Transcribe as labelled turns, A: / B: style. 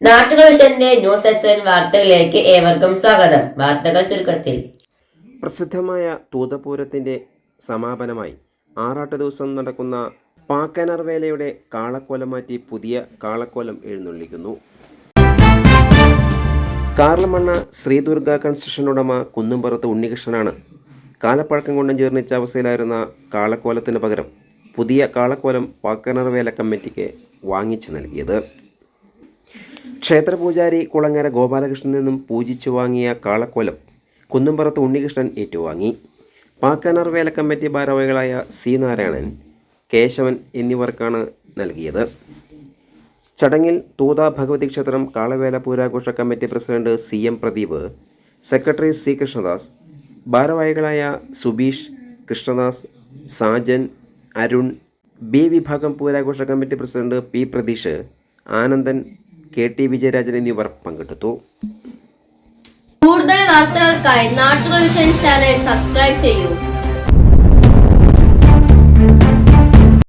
A: നാട്ടുകൾ വിഷന്റെ news വാർത്തകളിലേക്ക് ഏവർക്കും സ്വാഗതം. വാർത്തകൾ ചുരുക്കത്തിൽ.
B: പ്രസിദ്ധമായ തൂതപൂരത്തിന്റെ സമാപനമായി ആറാട്ട് ദിവസം നടക്കുന്ന പാക്കനർവേലയുടെ കാളക്കോലം മാറ്റി പുതിയ കാളക്കോലം എഴുന്നള്ളിക്കുന്നു. കാർലമണ്ണ ശ്രീ ദുർഗ കൺസ്ട്രക്ഷൻ ഉടമ കുന്നുംപുറത്ത് ഉണ്ണികൃഷ്ണനാണ് കാലപ്പഴക്കം കൊണ്ടും ജീർണിച്ച അവസ്ഥയിലായിരുന്ന കാളക്കോലത്തിന് പകരം പുതിയ കാളക്കോലം പാക്കനർവേല കമ്മിറ്റിക്ക് വാങ്ങിച്ചു നൽകിയത്. ക്ഷേത്രപൂജാരി കുളങ്ങര ഗോപാലകൃഷ്ണനിൽ നിന്നും പൂജിച്ചു വാങ്ങിയ കാളക്കോലം കുന്നുംപുറത്ത് ഉണ്ണികൃഷ്ണൻ ഏറ്റുവാങ്ങി. പാക്കാനാർ വേല കമ്മിറ്റി ഭാരവാഹികളായ സി നാരായണൻ കേശവൻ എന്നിവർക്കാണ് നൽകിയത്. ചടങ്ങിൽ തൂത ഭഗവതി ക്ഷേത്രം Kalavela പൂരാഘോഷ committee president C M Pradeep secretary C Krishnadas ഭാരവാഹികളായ സുബീഷ് കൃഷ്ണദാസ് സാജൻ അരുൺ ബി വിഭാഗം പൂരാഘോഷ committee president P Pratheesh Anandan K T Vijayarajan എന്നിവർ പങ്കെടുത്തു.
A: കൂടുതൽ വാർത്തകൾക്കായി നാട്ടുകൾ ചാനൽ സബ്സ്ക്രൈബ് ചെയ്യൂ.